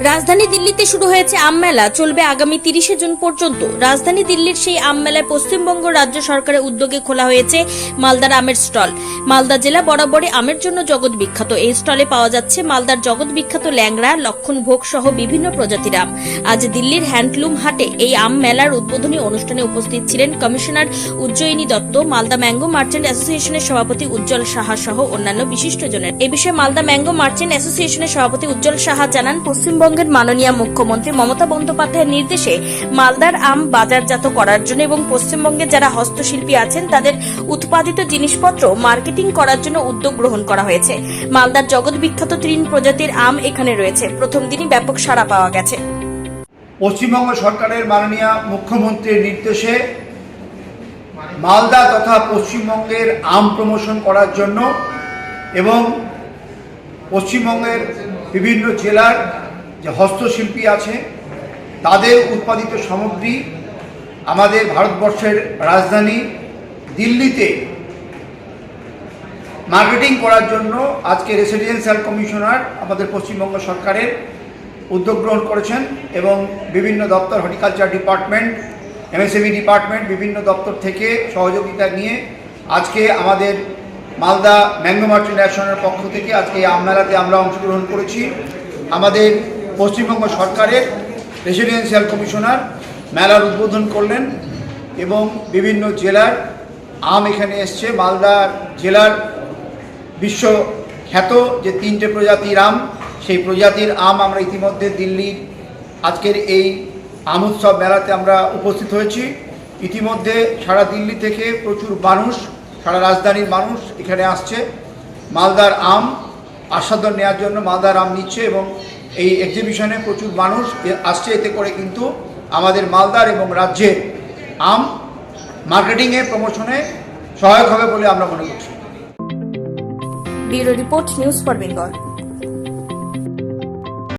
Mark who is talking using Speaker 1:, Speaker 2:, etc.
Speaker 1: রাজধানী দিল্লিতে শুরু হয়েছে আম মেলা। চলবে আগামী তিরিশে জুন পর্যন্ত। রাজধানী দিল্লির সেই আম মেলায় পশ্চিমবঙ্গ রাজ্য সরকারের উদ্যোগে খোলা হয়েছে মালদার আমের স্টল। মালদা জেলা বরাবরই আমের জন্য জগৎ বিখ্যাত। এই স্টলে পাওয়া যাচ্ছে মালদার জগৎ বিখ্যাত ল্যাংড়া, লক্ষণ ভোগ সহ বিভিন্ন প্রজাতির আম। আজ দিল্লির হ্যান্ডলুম হাটে এই আম মেলার উদ্বোধনী অনুষ্ঠানে উপস্থিত ছিলেন commissioner Ujjayini Dutta, Malda mango merchant অ্যাসোসিয়েশনের সভাপতি উজ্জ্বল সাহা সহ অন্যান্য বিশিষ্টজনের এ বিষয়ে মালদা ম্যাঙ্গো মার্চেন্ট অ্যাসোসিয়েশনের সভাপতি উজ্জ্বল সাহা জানান পশ্চিমবঙ্গের মাননীয় মুখ্যমন্ত্রী মমতা বন্দ্যোপাধ্যায়ের নির্দেশে মালদার আম বাজারজাত করার জন্য এবং পশ্চিমবঙ্গে যারা হস্তশিল্পী আছেন, তাদের উৎপাদিত জিনিসপত্র মার্কেটিং করার জন্য উদ্যোগ গ্রহণ করা হয়েছে। মালদার জগৎ বিখ্যাত তিন প্রজাতির আম এখানে রয়েছে। প্রথম দিনই ব্যাপক সাড়া পাওয়া গেছে।
Speaker 2: পশ্চিমবঙ্গ সরকারের মাননীয় মুখ্যমন্ত্রীর নির্দেশে মালদা তথা পশ্চিমবঙ্গের আম প্রমোশন করার জন্য এবং পশ্চিমবঙ্গের বিভিন্ন জেলার যে হস্তশিল্পী আছে, তাদের উৎপাদিত সামগ্রী আমাদের ভারতবর্ষের রাজধানী দিল্লিতে মার্কেটিং করার জন্য আজকে রেসিডেন্সিয়াল কমিশনার আমাদের পশ্চিমবঙ্গ সরকারের উদ্যোগ গ্রহণ করেছেন এবং বিভিন্ন দপ্তর হর্টিকালচার ডিপার্টমেন্ট এমএসএমই ডিপার্টমেন্ট বিভিন্ন দপ্তর থেকে সহযোগিতা নিয়ে আজকে আমাদের মালদা ম্যাঙ্গো মার্চেন্ট অ্যাসোসিয়েশনের পক্ষ থেকে আজকে এই আমমেলাতে আমরা অংশগ্রহণ করেছি। আমাদের পশ্চিমবঙ্গ সরকারের রেসিডেন্সিয়াল কমিশনার মেলার উদ্বোধন করলেন এবং বিভিন্ন জেলার আম এখানে এসছে। মালদা জেলার বিশ্ব খ্যাত যে তিনটে প্রজাতির আম, সেই প্রজাতির আম আমরা ইতিমধ্যে দিল্লির আজকের এই আম উৎসব মেলাতে আমরা উপস্থিত হয়েছি। ইতিমধ্যে সারা দিল্লি থেকে প্রচুর মানুষ, সারা রাজধানীর মানুষ এখানে আসছে। মালদার আম আস্বাদন নেওয়ার জন্য মালদার আম নিচ্ছে এবং এই এক্সিবিশনে প্রচুর মানুষ আসছে। এতে করে কিন্তু আমাদের মালদার এবং রাজ্যে আম মার্কেটিংয়ে প্রমোশনে সহায়ক হবে বলে আমরা মনে করছি।
Speaker 1: Bureau report news for Bengal.